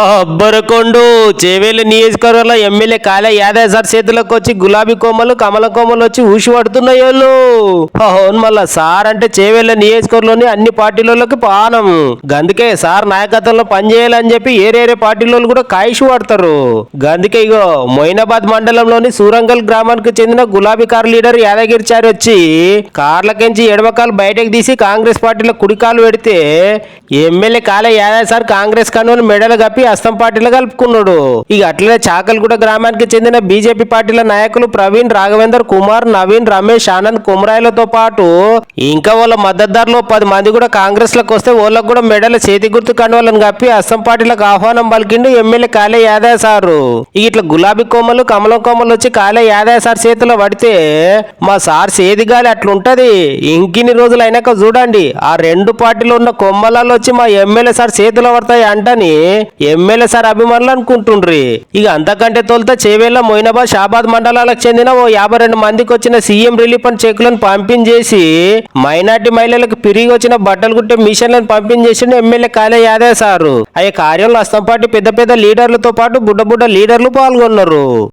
అబ్బరకొండు చేవేళ్ళ నియోజకవర్గంలో ఎమ్మెల్యే కాలే యాదవ్ సార్ చేతులకు వచ్చి గులాబీ కొమ్మలు కమల కొమ్మలు వచ్చి ఊసి పడుతున్నాయి వాళ్ళు. అవును మళ్ళా సార్ అంటే చేవేళ్ళ నియోజకవర్గంలోని అన్ని పార్టీలకి పానం. గందుకే సార్ నాయకత్వంలో పనిచేయాలని చెప్పి ఏరేరే పార్టీలో కూడా కాయిషు పడతారు గందుకే ఇగో మొయినాబాద్ మండలంలోని సూరంగల్ గ్రామానికి చెందిన గులాబీ కార్ లీడర్ యాదగిరిచారి వచ్చి కార్లకించి ఎడమకాలు బయటకు తీసి కాంగ్రెస్ పార్టీలో కుడికాలు పెడితే ఎమ్మెల్యే కాలే యాదవ్ సార్ కాంగ్రెస్ కనుని మెడలు కప్పి అస్తం పార్టీలో కలుపుకున్నాడు. ఇక అట్లనే చాకల్గూడ గ్రామానికి చెందిన బీజేపీ పార్టీల నాయకులు ప్రవీణ్ రాఘవేందర్ కుమార్ నవీన్ రమేష్ ఆనంద్ కుమరాయలతో పాటు ఇంకా వాళ్ళ మద్దతుదారులు పది మంది కూడా కాంగ్రెస్లకు వస్తే వాళ్ళకు కూడా మెడల చేతి గుర్తు కండవాలని కప్పి అస్సం పార్టీలకు ఆహ్వానం పలికిండు ఎమ్మెల్యే కాలే యాదవ్ సారు. ఇట్లా గులాబీ కొమ్మలు కమలం కొమ్మలు వచ్చి కాలే యాదవ్ సార్ చేతిలో పడితే మా సార్ సేది గాలి అట్లుంటది. ఇంకిన్ని రోజులు అయినాక చూడండి ఆ రెండు పార్టీలు ఉన్న కొమ్మలలో వచ్చి మా ఎమ్మెల్యే సార్ చేతిలో పడతాయి అంటని ఎమ్మెల్యే సార్ అభిమానులు అనుకుంటుండ్రి. ఇక అంతకంటే తొలుత చేవేళ్ళ మొయినాబాద్ షాబాద్ మండలాలకు చెందిన ఓ యాభై రెండు మందికి వచ్చిన సీఎం రిలీఫ్ అండ్ చెక్కులను పంపించేసి మైనార్టీ మహిళలకు పిరిగి వచ్చిన బట్టలు కుట్టే మిషన్లను పంపించేసి ఎమ్మెల్యే కాలే యాదవ్ సారు. అయ్యే కార్యంలో అస్తంపాటి పెద్ద పెద్ద లీడర్లతో పాటు బుడ్డ బుడ్డ లీడర్లు పాల్గొన్నారు.